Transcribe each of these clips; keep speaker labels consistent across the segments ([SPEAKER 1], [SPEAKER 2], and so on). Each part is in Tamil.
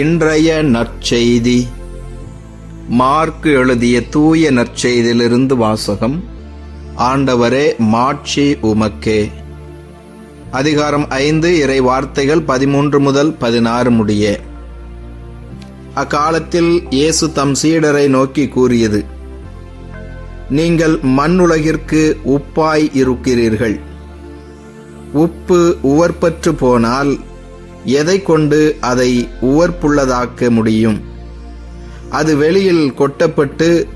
[SPEAKER 1] இன்றைய நற்செய்தி. மார்க்கு எழுதிய தூய நற்செய்தியிலிருந்து வாசகம் ஆண்டவரே மாட்சி உமக்கே. அதிகாரம் ஐந்து இறை வார்த்தைகள் பதிமூன்று முதல் பதினாறு முடிய. அக்காலத்தில் இயேசு தம் சீடரை நோக்கி கூறியது நீங்கள் மண்ணுலகிற்கு உப்பாய் இருக்கிறீர்கள். உப்பு உவர்பற்று போனால் எதை கொண்டு அதை உவர்ப்புள்ளதாக்க முடியும்? அது வெளியில் கொட்டப்பட்டு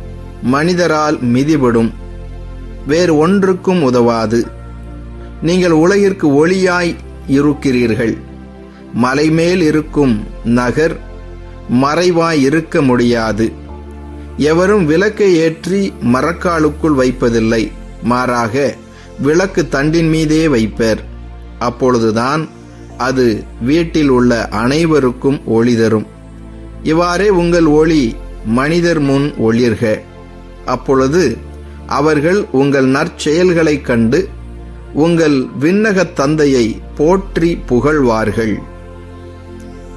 [SPEAKER 1] மனிதரால் மிதிபடும். வேறு ஒன்றுக்கும் உதவாது. நீங்கள் உலகிற்கு ஒளியாய் இருக்கிறீர்கள். மலைமேல் இருக்கும் நகர் மறைவாய் இருக்க முடியாது. எவரும் விளக்கை ஏற்றி மரக்காலுக்குள் வைப்பதில்லை. மாறாக விளக்கு தண்டின் மீதே வைப்பர். அப்பொழுதுதான் அது வீட்டில் உள்ள அனைவருக்கும் ஒளி தரும். இவ்வாறே உங்கள் ஒளி மனிதர் முன் ஒளிர்க. அப்பொழுது அவர்கள் உங்கள் நற்செயல்களைக் கண்டு உங்கள் விண்ணகத் தந்தையை போற்றி புகழ்வார்கள்.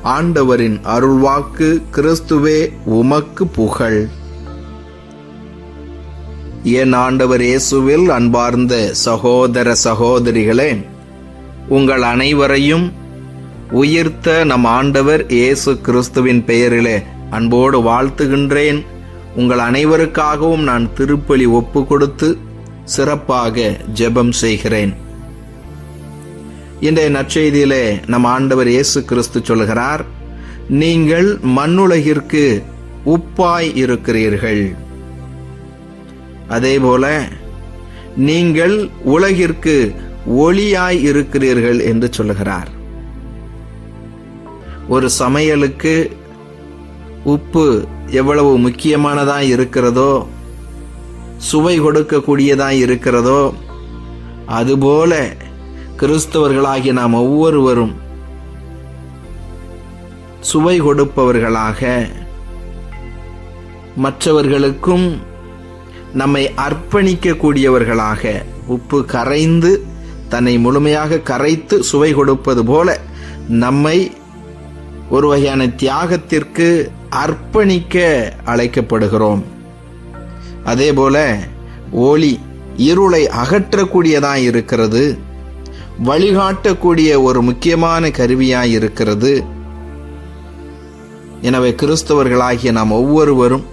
[SPEAKER 1] ஆண்டவரின் அருள்வாக்கு கிறிஸ்துவே உமக்கு புகழ். என் ஆண்டவர் இயேசுவில் அன்பார்ந்த சகோதர சகோதரிகளே உங்கள் அனைவரையும் உயிர்த்த நம் ஆண்டவர் இயேசு கிறிஸ்துவின் பெயரிலே அன்போடு வாழ்த்துகின்றேன். உங்கள் அனைவருக்காகவும் நான் திருப்பலி ஒப்பு கொடுத்து சிறப்பாக ஜெபம் செய்கிறேன். இன்றைய நற்செய்தியிலே நம் ஆண்டவர் இயேசு கிறிஸ்து சொல்கிறார் நீங்கள் மண்ணுலகிற்கு உப்பாய் இருக்கிறீர்கள். அதேபோல நீங்கள் உலகிற்கு ஒளியாய் இருக்கிறீர்கள் என்று சொல்லுகிறார். ஒரு சமையலுக்கு உப்பு எவ்வளவு முக்கியமானதாய் இருக்கிறதோ சுவை கொடுக்கக்கூடியதாய் இருக்கிறதோ அதுபோல கிறிஸ்தவர்களாகிய நாம் ஒவ்வொருவரும் சுவை கொடுப்பவர்களாக மற்றவர்களுக்கும் நம்மை அர்ப்பணிக்கக்கூடியவர்களாக உப்பு கரைந்து தன்னை முழுமையாக கரைத்து சுவை கொடுப்பது போல நம்மை ஒரு வகையான தியாகத்திற்கு அர்ப்பணிக்க அழைக்கப்படுகிறோம். அதே போல ஒளி இருளை அகற்றக்கூடியதாக இருக்கிறது. வழிகாட்டக்கூடிய ஒரு முக்கியமான கருவியாக இருக்கிறது. எனவே கிறிஸ்தவர்களாகிய நாம் ஒவ்வொருவரும்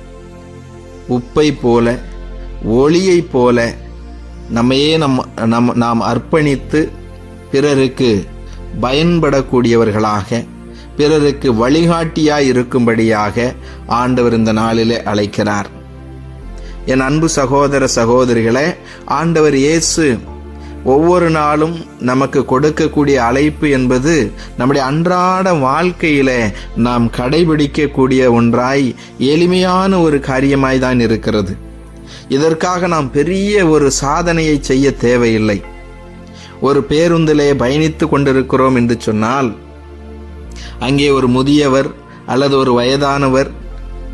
[SPEAKER 1] உப்பை போல ஒளியைப் போல நம்மையே நம் நம் நாம் அர்ப்பணித்து பிறருக்கு பயன்படக்கூடியவர்களாக பிறருக்கு வழிகாட்டியாய் இருக்கும்படியாக ஆண்டவர் இந்த நாளிலே அழைக்கிறார். என் அன்பு சகோதர சகோதரிகளே ஆண்டவர் இயேசு ஒவ்வொரு நாளும் நமக்கு கொடுக்கக்கூடிய அழைப்பு என்பது நம்முடைய அன்றாட வாழ்க்கையில நாம் கடைபிடிக்கக்கூடிய ஒன்றாய் எளிமையான ஒரு காரியமாய் தான் இருக்கிறது. இதற்காக நாம் பெரிய ஒரு சாதனையை செய்ய தேவையில்லை. ஒரு பேருந்திலே பயணித்து கொண்டிருக்கிறோம் என்று சொன்னால் அங்கே ஒரு முதியவர் அல்லது ஒரு வயதானவர்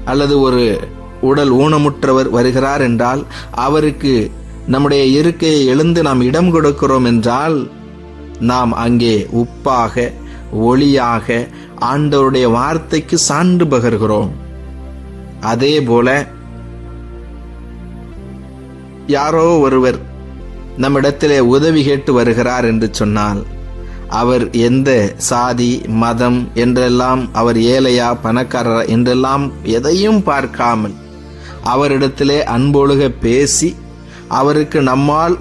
[SPEAKER 1] அல்லது ஒரு உடல் ஊனமுற்றவர் வருகிறார் என்றால் அவருக்கு நம்முடைய இருக்கையை எழுந்து நாம் இடம் கொடுக்கிறோம் என்றால் நாம் அங்கே உப்பாக ஒளியாக ஆண்டவருடைய வார்த்தைக்கு சான்று பகர்கிறோம். அதே போல யாரோ ஒருவர் நம்மிடத்திலே உதவி கேட்டு வருகிறார் என்று சொன்னால் அவர் எந்த சாதி மதம் என்றெல்லாம் அவர் ஏழையா பணக்காரரா என்றெல்லாம் எதையும் பார்க்காமல் அவரிடத்திலே அன்பொழுக பேசி அவருக்கு நம்மால்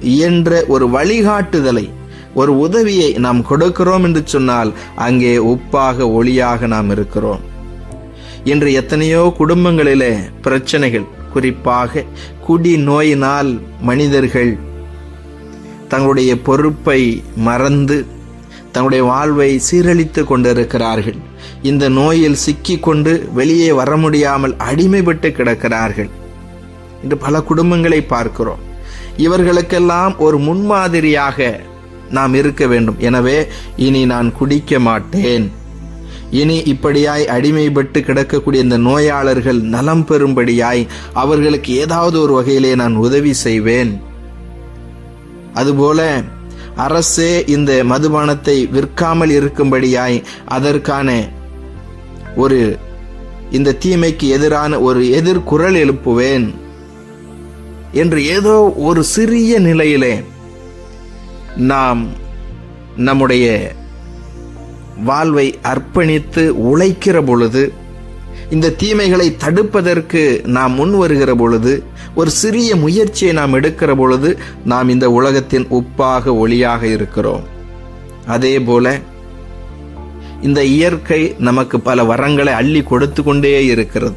[SPEAKER 1] இயன்ற ஒரு வழிகாட்டுதலை ஒரு உதவியை நாம் கொடுக்கிறோம் என்று சொன்னால் அங்கே உப்பாக ஒளியாக நாம் இருக்கிறோம். இன்று எத்தனையோ குடும்பங்களிலே பிரச்சனைகள் குறிப்பாக குடி நோயினால் மனிதர்கள் தங்களுடைய பொறுப்பை மறந்து தங்களுடைய வாழ்வை சீரழித்து கொண்டிருக்கிறார்கள். இந்த நோயில் சிக்கிக்கொண்டு வெளியே வர முடியாமல் அடிமைப்பட்டு கிடக்கிறார்கள். இன்று பல குடும்பங்களை பார்க்கிறோம். இவர்களுக்கெல்லாம் ஒரு முன்மாதிரியாக நாம் இருக்க வேண்டும். எனவே இனி நான் குடிக்க மாட்டேன். இனி இப்படியாய் அடிமைப்பட்டு கிடக்கக்கூடிய இந்த நோயாளர்கள் நலம் பெறும்படியாய் அவர்களுக்கு ஏதாவது ஒரு வகையிலே நான் உதவி செய்வேன். அதுபோல அரசே இந்த மதுபானத்தை விற்காமல் இருக்கும்படியாய் அதற்கான ஒரு இந்த தீமைக்கு எதிரான ஒரு எதிர்குரல் எழுப்புவேன். என்று ஏதோ ஒரு சிறிய நிலையிலே நாம் நம்முடைய வாழ்வை அர்ப்பணித்து உழைக்கிற பொழுது இந்த தீமைகளை தடுப்பதற்கு நாம் முன் வருகிற பொழுது ஒரு சிறிய முயற்சியை நாம் எடுக்கிற பொழுது நாம் இந்த உலகத்தின் உப்பாக ஒளியாக இருக்கிறோம். அதே போல இந்த இயற்கை நமக்கு பல வரங்களை அள்ளி கொடுத்து கொண்டே இருக்கிறது.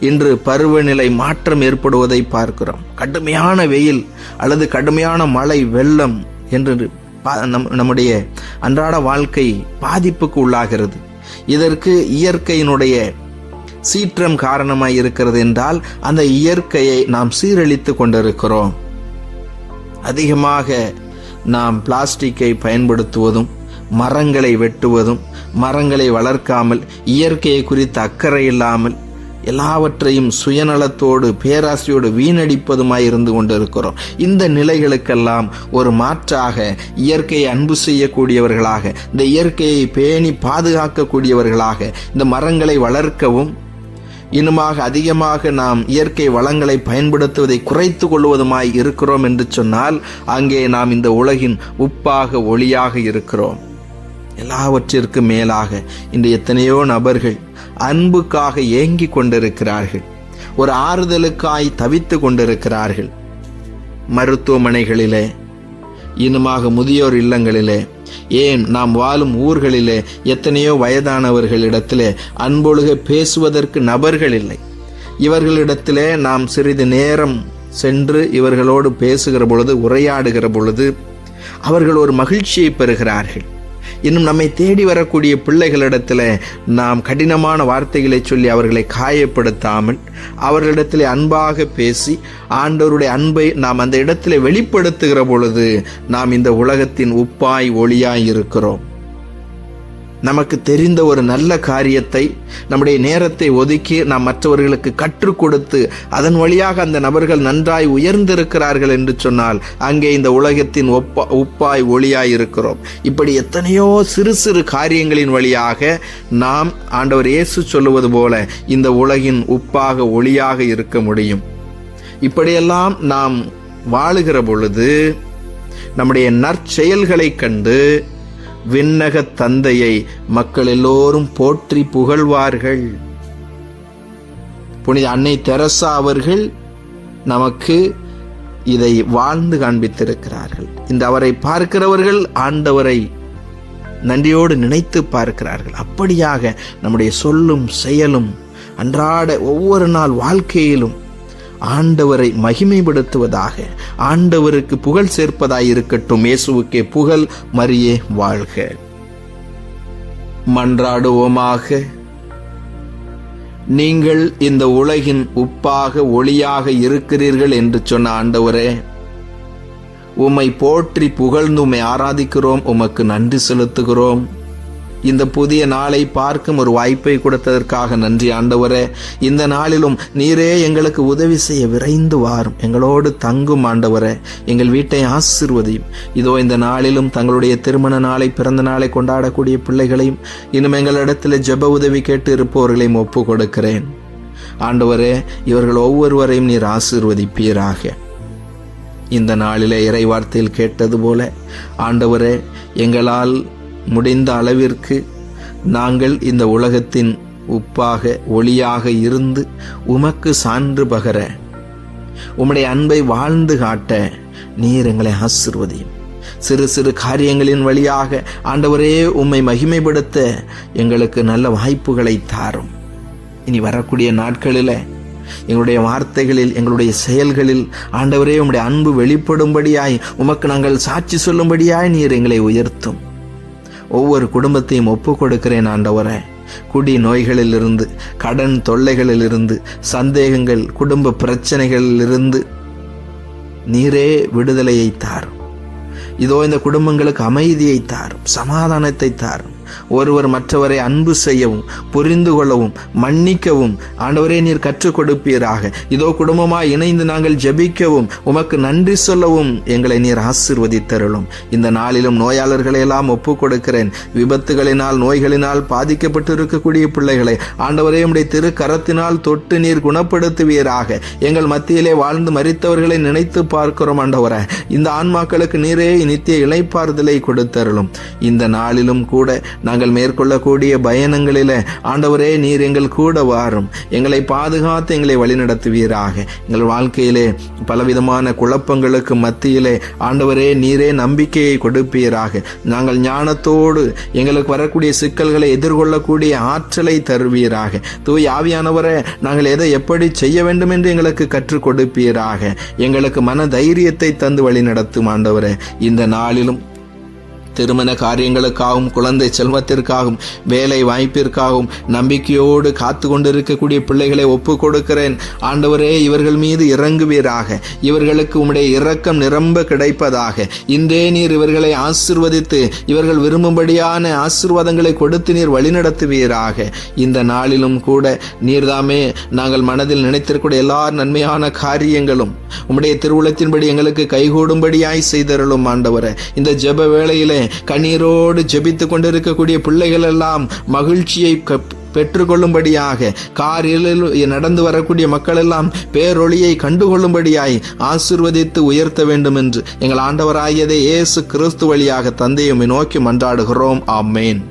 [SPEAKER 1] இன்று பருவநிலை மாற்றம் ஏற்படுவதை பார்க்கிறோம். கடுமையான வெயில் அல்லது கடுமையான மழை வெள்ளம் என்று நம்- நம்முடைய அன்றாட வாழ்க்கை பாதிப்புக்கு உள்ளாகிறது. இதற்கு இயற்கையினுடைய சீற்றம் காரணமாய் இருக்கிறது என்றால் அந்த இயற்கையை நாம் சீரழித்து கொண்டிருக்கிறோம். அதிகமாக நாம் பிளாஸ்டிக்கை பயன்படுத்துவதும் மரங்களை வெட்டுவதும் மரங்களை வளர்க்காமல் இயற்கையை குறித்து அக்கறை இல்லாமல் எல்லாவற்றையும் சுயநலத்தோடு பேராசையோடு வீணடிப்பதுமாய் இருந்து கொண்டிருக்கிறோம். இந்த நிலைகளுக்கெல்லாம் ஒரு மாற்றாக இயற்கையை அன்பு செய்யக்கூடியவர்களாக இந்த இயற்கையை பேணி பாதுகாக்கக்கூடியவர்களாக இந்த மரங்களை வளர்க்கவும் இன்னுமாக அதிகமாக நாம் இயற்கை வளங்களை பயன்படுத்துவதை குறைத்து கொள்வதுமாய் இருக்கிறோம் என்று சொன்னால் அங்கே நாம் இந்த உலகின் உப்பாக ஒளியாக இருக்கிறோம். எல்லாவற்றிற்கும் மேலாக இன்று எத்தனையோ நபர்கள் அன்புக்காக ஏங்கிக் கொண்டிருக்கிறார்கள். ஒரு ஆறுதலுக்காய் தவித்து கொண்டிருக்கிறார்கள். மருத்துவமனைகளிலே இன்னுமாக முதியோர் இல்லங்களிலே ஏன் நாம் வாழும் ஊர்களிலே எத்தனையோ வயதானவர்களிடத்திலே அன்பொழுக பேசுவதற்கு நபர்கள் இல்லை. இவர்களிடத்திலே நாம் சிறிது நேரம் சென்று இவர்களோடு பேசுகிற பொழுது உரையாடுகிற பொழுது அவர்கள் ஒரு மகிழ்ச்சியை பெறுகிறார்கள். இன்னும் நம்மை தேடி வரக்கூடிய பிள்ளைகளிடத்தில் நாம் கடினமான வார்த்தைகளை சொல்லி அவர்களை காயப்படுத்தாமல் அவர்களிடத்தில் அன்பாக பேசி ஆண்டவருடைய அன்பை நாம் அந்த இடத்துல வெளிப்படுத்துகிற பொழுது நாம் இந்த உலகத்தின் உப்பாய் ஒளியாய் இருக்கிறோம். நமக்கு தெரிந்த ஒரு நல்ல காரியத்தை நம்முடைய நேரத்தை ஒதுக்கி நாம் மற்றவர்களுக்கு கற்றுக் கொடுத்து அதன் வழியாக அந்த நபர்கள் நன்றாய் உயர்ந்திருக்கிறார்கள் என்று சொன்னால் அங்கே இந்த உலகத்தின் ஒப்பா உப்பாய் ஒளியாய் இருக்கிறோம். இப்படி எத்தனையோ சிறு சிறு காரியங்களின் வழியாக நாம் ஆண்டவர் இயேசு சொல்லுவது போல இந்த உலகின் உப்பாக ஒளியாக இருக்க முடியும். இப்படியெல்லாம் நாம் வாழுகிற பொழுது நம்முடைய நற்செயல்களை கண்டு விண்ணக தந்தையை மக்கள் எல்லோரும் போற்றி புகழ்வார்கள். புனித அன்னை தெரசா அவர்கள் நமக்கு இதை வாழ்ந்து காண்பித்திருக்கிறார்கள். இந்த அவரை பார்க்கிறவர்கள் ஆண்டவரை நன்றியோடு நினைத்து பார்க்கிறார்கள். அப்படியாக நம்முடைய சொல்லும் செயலும் அன்றாட ஒவ்வொரு நாள் வாழ்க்கையிலும் ஆண்டவரை மகிமைப்படுத்துவதாக ஆண்டவருக்கு புகழ் சேர்ப்பதாய் இருக்கட்டும் இயேசுவுக்கே புகழ் மரியே வாழ்க. மன்றாடுவோமாக. நீங்கள் இந்த உலகின் உப்பாக ஒளியாக இருக்கிறீர்கள் என்று சொன்ன ஆண்டவரே உம்மை போற்றி புகழ்ந்து உம்மை ஆராதிக்கிறோம் உமக்கு நன்றி செலுத்துகிறோம். இந்த புதிய நாளை பார்க்கும் ஒரு வாய்ப்பை கொடுத்ததற்காக நன்றி ஆண்டவரே. இந்த நாளிலும் நீரே எங்களுக்கு உதவி செய்ய விரைந்து வாரும். எங்களோடு தங்கும் ஆண்டவரே. எங்கள் வீட்டை ஆசிர்வதையும். இதோ இந்த நாளிலும் தங்களுடைய திருமண நாளை பிறந்த நாளை கொண்டாடக்கூடிய பிள்ளைகளையும் இன்னும் எங்களிடத்தில் ஜெப உதவி கேட்டு இருப்பவர்களையும் ஒப்பு கொடுக்கிறேன் ஆண்டவரே இவர்கள் ஒவ்வொருவரையும் நீர் ஆசிர்வதிப்பீராக. இந்த நாளிலே இறை வார்த்தையில் கேட்டது போல ஆண்டவரே எங்களால் முடிந்த அளவிற்கு நாங்கள் இந்த உலகத்தின் உப்பாக ஒளியாக இருந்து உமக்கு சான்று பகர உம்முடைய அன்பை வாழ்ந்து காட்ட நீர் எங்களை ஆசிர்வதியும். சிறு சிறு காரியங்களின் வழியாக ஆண்டவரே உம்மை மகிமைப்படுத்த எங்களுக்கு நல்ல வாய்ப்புகளை தாரும். இனி வரக்கூடிய நாட்களில் எங்களுடைய வார்த்தைகளில் எங்களுடைய செயல்களில் ஆண்டவரே உம்முடைய அன்பு வெளிப்படும்படியாய் உமக்கு நாங்கள் சாட்சி சொல்லும்படியாய் நீர் எங்களை உயர்த்தும். ஒவ்வொரு குடும்பத்தையும் ஒப்பு கொடுக்கிறேன் ஆண்டவரே. குடி நோய்களிலிருந்து கடன் தொல்லைகளிலிருந்து சந்தேகங்கள் குடும்ப பிரச்சனைகளிலிருந்து நீரே விடுதலையை தாரும். இதோ இந்த குடும்பங்களுக்கு அமைதியை தாரும் சமாதானத்தை தாரும். ஒருவர் மற்றவரை அன்பு செய்யவும் புரிந்து கொள்ளவும் மன்னிக்கவும். ஆண்டவரே நீர் கற்றுக் கொடுப்பீராக. இதோ குடும்பமாய் இணைந்து நாங்கள் ஜெபிக்கவும். உமக்கு நன்றி சொல்லவும் எங்களை நீர் ஆசிர்வதித்தருளும். இந்த நாளிலும் நோயாளர்களை எல்லாம் ஒப்புக் கொடுக்கிறேன் விபத்துகளினால் நோய்களினால் பாதிக்கப்பட்டு இருக்கக்கூடிய பிள்ளைகளை ஆண்டவரே உடைய திரு கரத்தினால் தொட்டு நீர் குணப்படுத்துவீராக. எங்கள் மத்தியிலே வாழ்ந்து மறித்தவர்களை நினைத்து பார்க்கிறோம் ஆண்டவரை. இந்த ஆன்மாக்களுக்கு நீரே நித்திய இணைப்பார்தலை கொடுத்தருளும். இந்த நாளிலும் கூட நாங்கள் மேற்கொள்ளக்கூடிய பயணங்களில் ஆண்டவரே நீர் எங்கள் கூட வாரும். எங்களை பாதுகாத்து எங்களை வழிநடத்துவீராக. எங்கள் வாழ்க்கையிலே பலவிதமான குழப்பங்களுக்கு மத்தியிலே ஆண்டவரே நீரே நம்பிக்கையை கொடுப்பீராக. நாங்கள் ஞானத்தோடு எங்களுக்கு வரக்கூடிய சிக்கல்களை எதிர்கொள்ளக்கூடிய ஆற்றலை தருவீராக. தூய் ஆவியானவரை நாங்கள் எதை எப்படி செய்ய வேண்டும் என்று எங்களுக்கு கற்றுக் கொடுப்பீராக. எங்களுக்கு மன தைரியத்தை தந்து வழி நடத்தும் ஆண்டவரே இந்த நாளிலும் திருமண காரியங்களுக்காகவும் குழந்தை செல்வத்திற்காகவும் வேலை வாய்ப்பிற்காகவும் நம்பிக்கையோடு காத்து கொண்டிருக்கக்கூடிய பிள்ளைகளை ஒப்பு கொடுக்கிறேன். ஆண்டவரே இவர்கள் மீது இறங்குவீராக. இவர்களுக்கு உம்முடைய இரக்கம் நிரம்ப கிடைப்பதாக. இன்றே நீர் இவர்களை ஆசிர்வதித்து இவர்கள் விரும்பும்படியான ஆசிர்வாதங்களை கொடுத்து நீர் வழிநடத்துவீராக. இந்த நாளிலும் கூட நீர்தாமே நாங்கள் மனதில் நினைத்திருக்கூடிய எல்லா நன்மையான காரியங்களும் உம்முடைய திருவுளத்தின்படி எங்களுக்கு கைகூடும்படியாய் செய்தருளும் ஆண்டவரே. இந்த ஜெப வேளையிலே கண்ணீரோடு ஜெபித்து கொண்டிருக்கக்கூடிய பிள்ளைகள் எல்லாம் மகிழ்ச்சியை பெற்றுக்கொள்ளும்படியாக காரில் நடந்து வரக்கூடிய மக்கள் எல்லாம் பேரொளியை கண்டுகொள்ளும்படியாய் ஆசிர்வதித்து உயர்த்த வேண்டும் என்று எங்கள் ஆண்டவராகியதை இயேசு கிறிஸ்து வழியாக தந்தையுமே நோக்கி மன்றாடுகிறோம். ஆமேன்.